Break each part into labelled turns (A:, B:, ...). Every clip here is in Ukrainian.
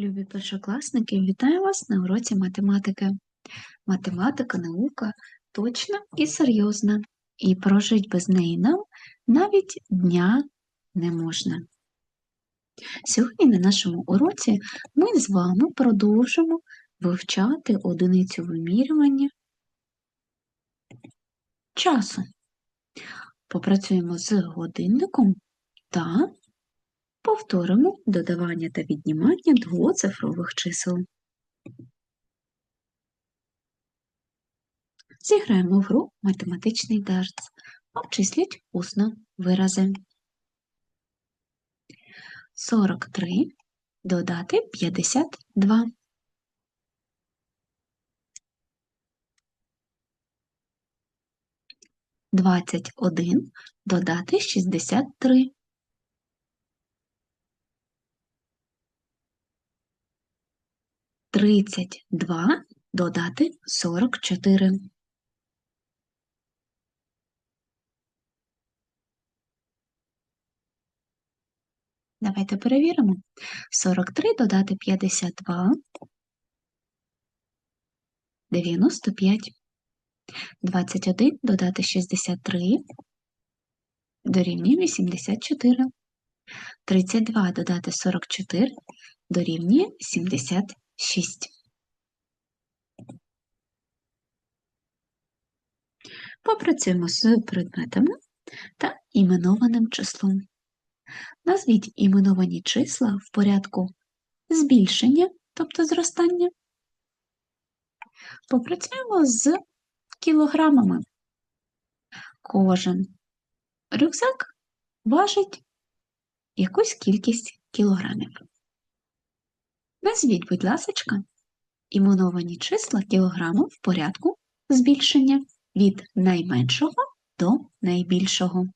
A: Любі першокласники, вітаю вас на уроці математики. Математика наука точна і серйозна, і прожить без неї нам навіть дня не можна. Сьогодні на нашому уроці ми з вами продовжимо вивчати одиницю вимірювання часу. Попрацюємо з годинником та Повторимо додавання та віднімання двоцифрових чисел. Зіграємо в гру математичний дартс. Обчисліть усно вирази. 43 додати 52. Двадцять один додати шістдесят три. Тридцять два додати сорок чотири. Давайте перевіримо. Сорок три додати п'ятдесят два. Дев'яносто п'ять. Двадцять один додати шістдесят три. Дорівнює вісімдесят чотири. Тридцять два додати сорок чотири. Дорівнює сімдесят 6. Попрацюємо з предметами та іменованим числом. Назвіть іменовані числа в порядку збільшення, тобто зростання. Попрацюємо з кілограмами. Кожен рюкзак важить якусь кількість кілограмів. Назвіть, будь ласка, іменовані числа кілограму в порядку збільшення від найменшого до найбільшого.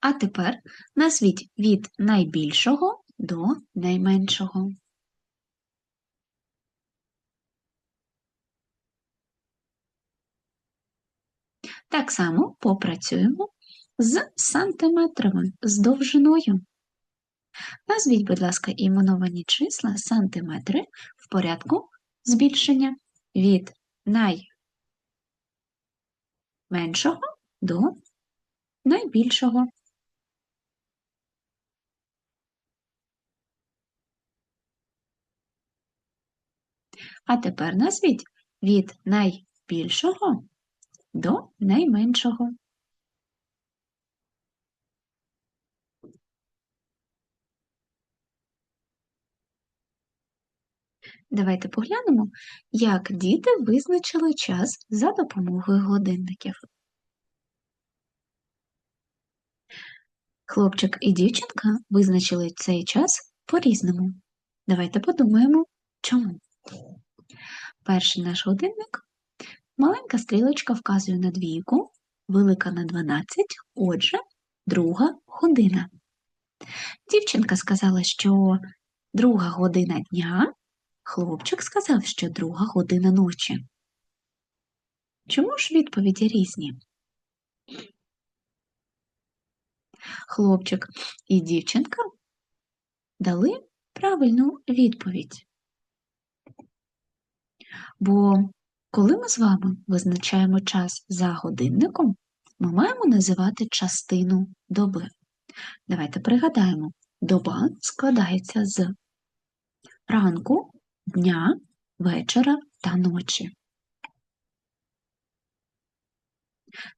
A: А тепер назвіть від найбільшого до найменшого. Так само попрацюємо з сантиметрами, з довжиною. Назвіть, будь ласка, іменовані числа сантиметри в порядку збільшення від найменшого до найбільшого. А тепер назвіть від найбільшого до найменшого. Давайте поглянемо, як діти визначили час за допомогою годинників. Хлопчик і дівчинка визначили цей час по-різному. Давайте подумаємо, чому. Перший наш годинник Маленька стрілочка вказує на двійку, велика на 12, отже, друга година. Дівчинка сказала, що друга година дня, хлопчик сказав, що друга година ночі. Чому ж відповіді різні? Хлопчик і дівчинка дали правильну відповідь. Бо коли ми з вами визначаємо час за годинником, ми маємо називати частину доби. Давайте пригадаємо, доба складається з ранку, дня, вечора та ночі.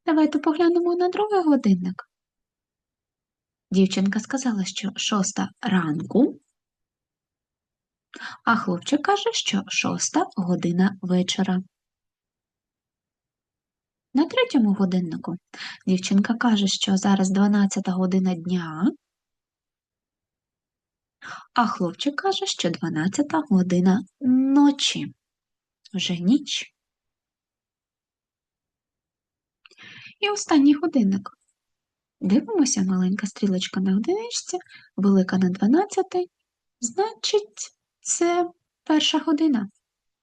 A: Давайте поглянемо на другий годинник. Дівчинка сказала, що шоста ранку, а хлопчик каже, що шоста година вечора. На третьому годиннику дівчинка каже, що зараз 12 година дня, а хлопчик каже, що 12 година ночі. Вже ніч. І останній годинник. Дивимося, маленька стрілочка на годиничці, велика на 12, значить, це перша година.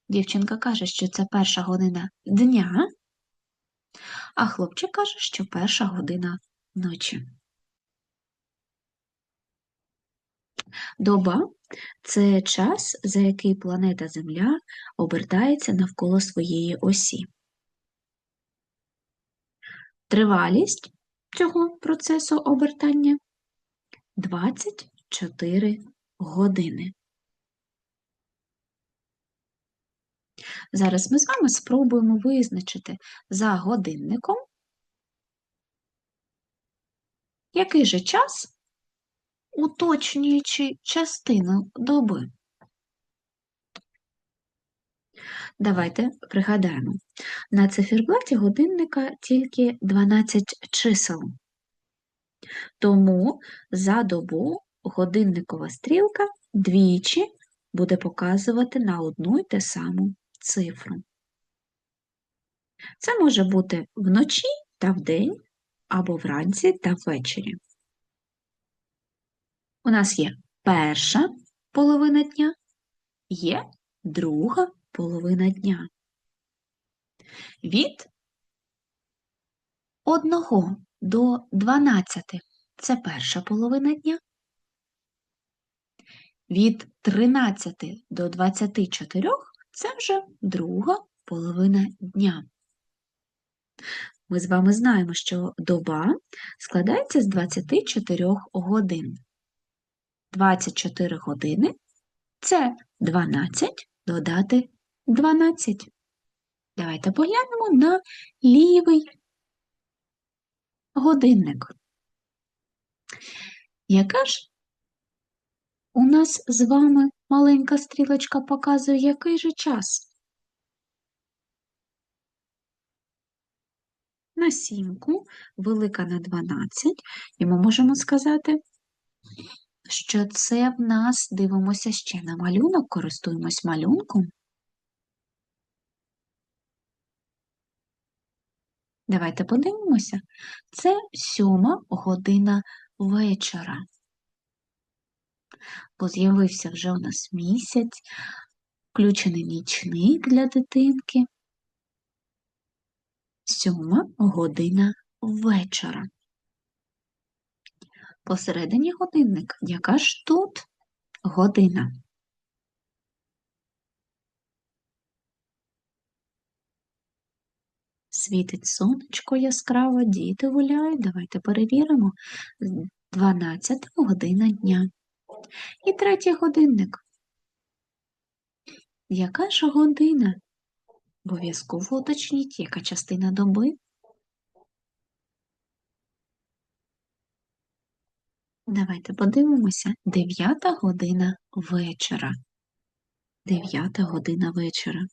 A: Дівчинка каже, що це перша година дня, а хлопчик каже, що перша година ночі. Доба це час, за який планета Земля обертається навколо своєї осі. Тривалість цього процесу обертання 24 години. Зараз ми з вами спробуємо визначити за годинником, який же час, уточнюючи частину доби. Давайте пригадаємо. На циферблаті годинника тільки 12 чисел. Тому за добу годинникова стрілка двічі буде показувати на одну й те саму цифру. Це може бути вночі та вдень, або вранці та ввечері. У нас є перша половина дня, є друга половина дня. Від 1 до 12 це перша половина дня. Від 13 до 24 це вже друга половина дня. Ми з вами знаємо, що доба складається з 24 годин. 24 години це 12 додати 12. Давайте поглянемо на лівий годинник. Яка ж у нас з вами маленька стрілочка показує, який же час? На сімку, велика на 12, і ми можемо сказати, що це в нас дивимося ще на малюнок, користуємось малюнком. Давайте подивимося. Це сьома година вечора. Бо з'явився вже у нас місяць, включений нічник для дитинки. Сьома година вечора. Посередині годинник. Яка ж тут година? Світить сонечко яскраво, діти гуляють. Давайте перевіримо. 12 година дня. І третій годинник. Яка ж година? Обов'язково уточніть, яка частина доби? Давайте подивимося. Дев'ята година вечора. Дев'ята година вечора.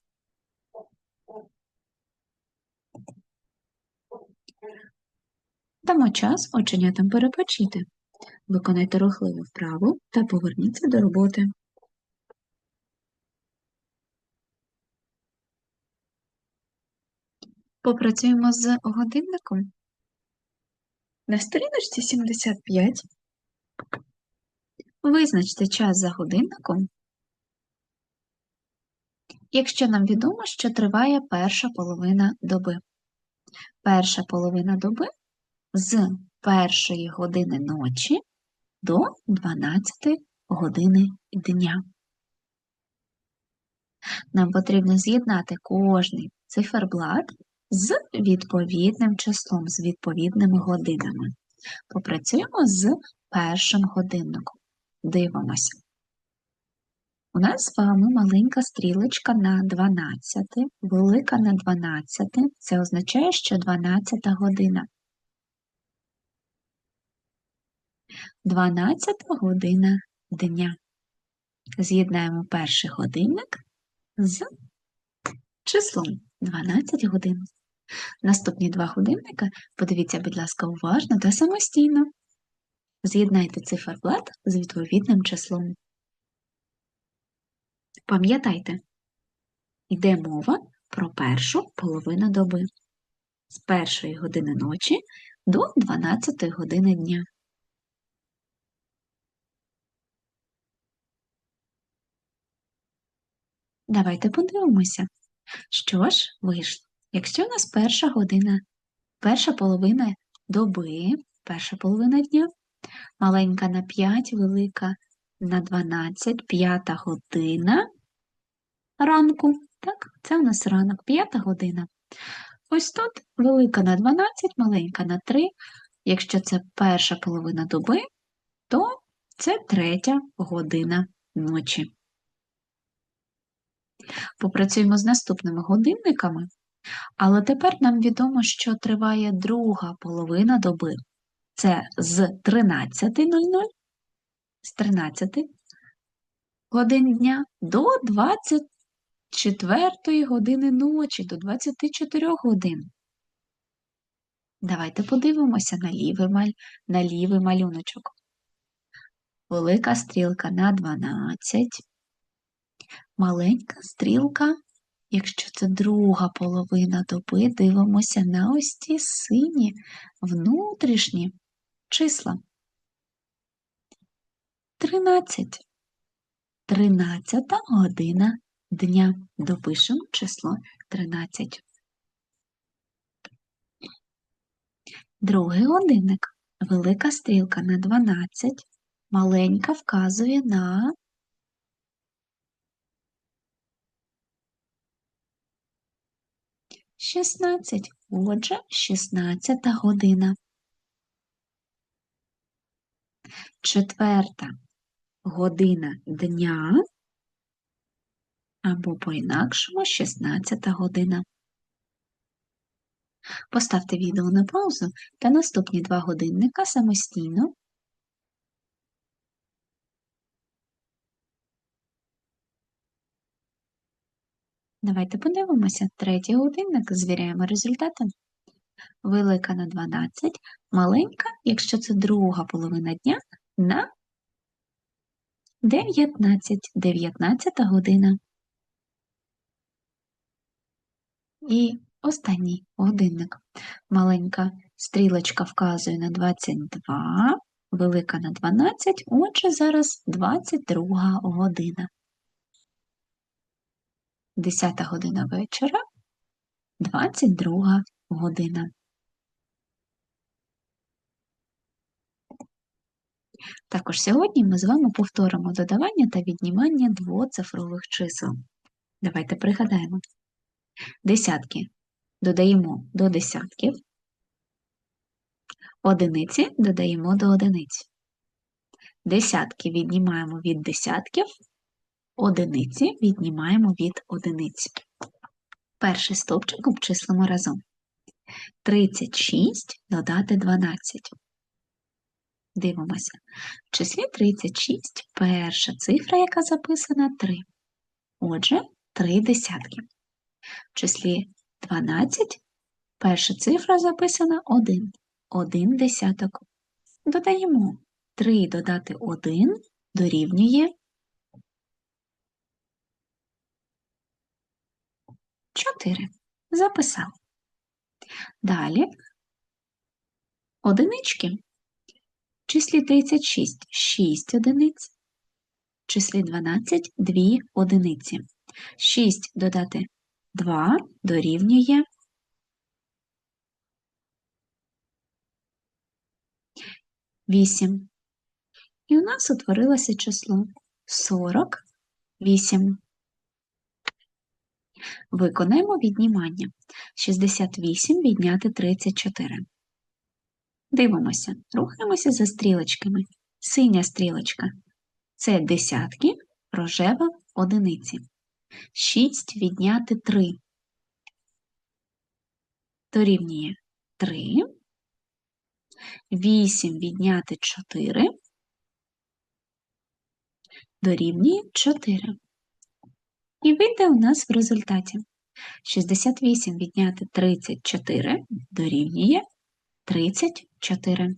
A: Дамо час оченятам перепочити. Виконайте рухливу вправу та поверніться до роботи. Попрацюємо з годинником. На сторіночці 75 визначте час за годинником, якщо нам відомо, що триває перша половина доби. Перша половина доби з першої години ночі до 12 години дня. Нам потрібно з'єднати кожний циферблат з відповідним числом, з відповідними годинами. Попрацюємо з першим годинником. Дивимося. У нас з вами маленька стрілочка на 12, велика на 12. Це означає, що 12 година. 12 година дня. З'єднаємо перший годинник з числом 12 годин. Наступні два годинника подивіться, будь ласка, уважно та самостійно. З'єднайте циферблат з відповідним числом. Пам'ятайте, йде мова про першу половину доби з першої години ночі до 12 години дня. Давайте подивимося, що ж вийшло. Якщо у нас перша година перша половина доби, перша половина дня, маленька на 5, велика на 12, п'ята година ранку. Так, це у нас ранок, п'ята година. Ось тут велика на 12, маленька на 3. Якщо це перша половина доби, то це третя година ночі. Попрацюємо з наступними годинниками, але тепер нам відомо, що триває друга половина доби. Це з 13.00, з 13 годин дня до 24 години ночі, до 24 годин. Давайте подивимося на лівий, маль... на лівий малюночок. Велика стрілка на 12, маленька стрілка, якщо це друга половина доби, дивимося на ось ці сині внутрішні числа. 13. 13 година дня. Допишемо число 13. Другий годинник. Велика стрілка на 12, маленька вказує на шістнадцять. Отже, шістнадцята година. Четверта година дня або по-інакшому 16 година. Поставте відео на паузу та наступні два годинника самостійно. Давайте подивимося. Третій годинник, звіряємо результати. Велика на 12, маленька, якщо це друга половина дня, на 19, 19 година. І останній годинник. Маленька стрілочка вказує на 22, велика на 12, отже, зараз 22 година. 10 година вечора, 22 година. Також сьогодні ми з вами повторимо додавання та віднімання двоцифрових чисел. Давайте пригадаємо. Десятки додаємо до десятків, одиниці додаємо до одиниць. Десятки віднімаємо від десятків, одиниці віднімаємо від одиниць. Перший стовпчик обчислимо разом. 36 додати 12. Дивимося. В числі 36 перша цифра, яка записана 3. Отже, 3 десятки. В числі 12 перша цифра записана 1. 1 десяток. Додаємо 3 додати 1 дорівнює 4. Записав. Далі одинички. В числі 36 6 одиниць, в числі 12 2 одиниці. 6 додати 2 дорівнює 8. І у нас утворилося число 48. Виконаємо віднімання. 68 відняти 34. Дивимося, рухаємося за стрілочками. Синя стрілочка це десятки, рожева одиниці. 6 відняти 3. Дорівнює 3. 8 відняти 4. Дорівнює 4. І вийде у нас в результаті 68 відняти 34 дорівнює 34.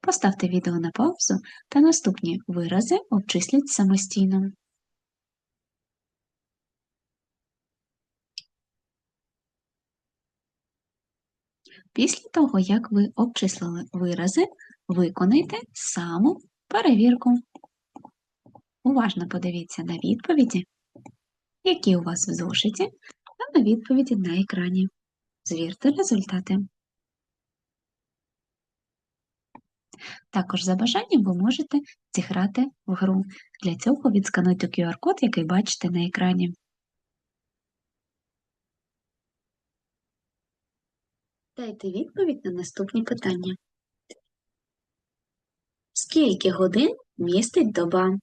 A: Поставте відео на паузу та наступні вирази обчисліть самостійно. Після того, як ви обчислили вирази, виконайте саму перевірку. Уважно подивіться на відповіді, які у вас в зошиті, та на відповіді на екрані. Звірте результати. Також за бажанням ви можете зіграти в гру. Для цього відскануйте QR-код, який бачите на екрані. Дайте відповідь на наступні питання. Скільки годин містить доба?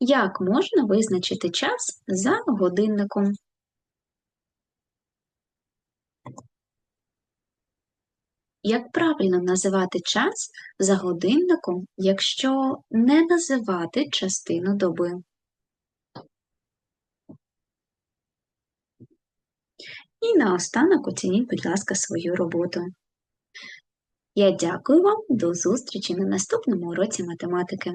A: Як можна визначити час за годинником? Як правильно називати час за годинником, якщо не називати частину доби? І наостанок оцініть, будь ласка, свою роботу. Я дякую вам, до зустрічі на наступному уроці математики.